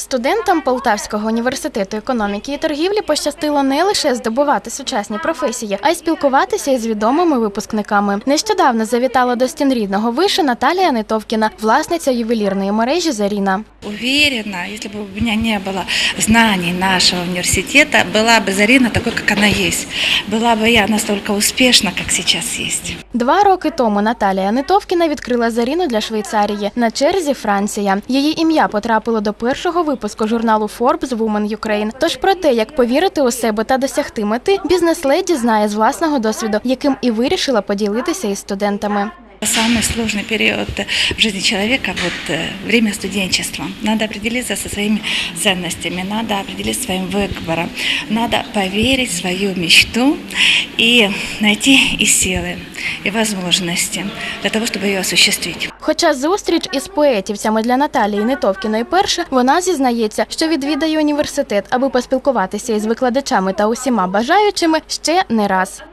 Студентам Полтавського університету економіки і торгівлі пощастило не лише здобувати сучасні професії, а й спілкуватися із відомими випускниками. Нещодавно завітала до стін рідного вишу Наталія Нетовкіна, власниця ювелірної мережі Заріна. Уверена, если бы у меня не было знаний нашего университета, была бы Зарина такой, как она есть. Была бы я настолько успешна, как сейчас есть. Два роки тому Наталія Нетовкіна відкрила Заріну для Швейцарії. На черзі Франція. Її ім'я потрапило до першого випуску журналу Forbes Women Ukraine. Тож про те, як повірити у себе та досягти мети, бізнес-леді знає з власного досвіду, яким і вирішила поділитися із студентами. Самый сложный период в жизни человека – вот э, время студенчества. Надо определиться со своими ценностями, надо определиться своим выбором, надо поверить в свою мечту и найти и силы, и возможности для того, чтобы ее осуществить. Хоча зустріч із поетівцями для Наталії Нетовкіної перша, вона зізнається, що відвідає університет, аби поспілкуватися із викладачами та усіма бажаючими ще не раз.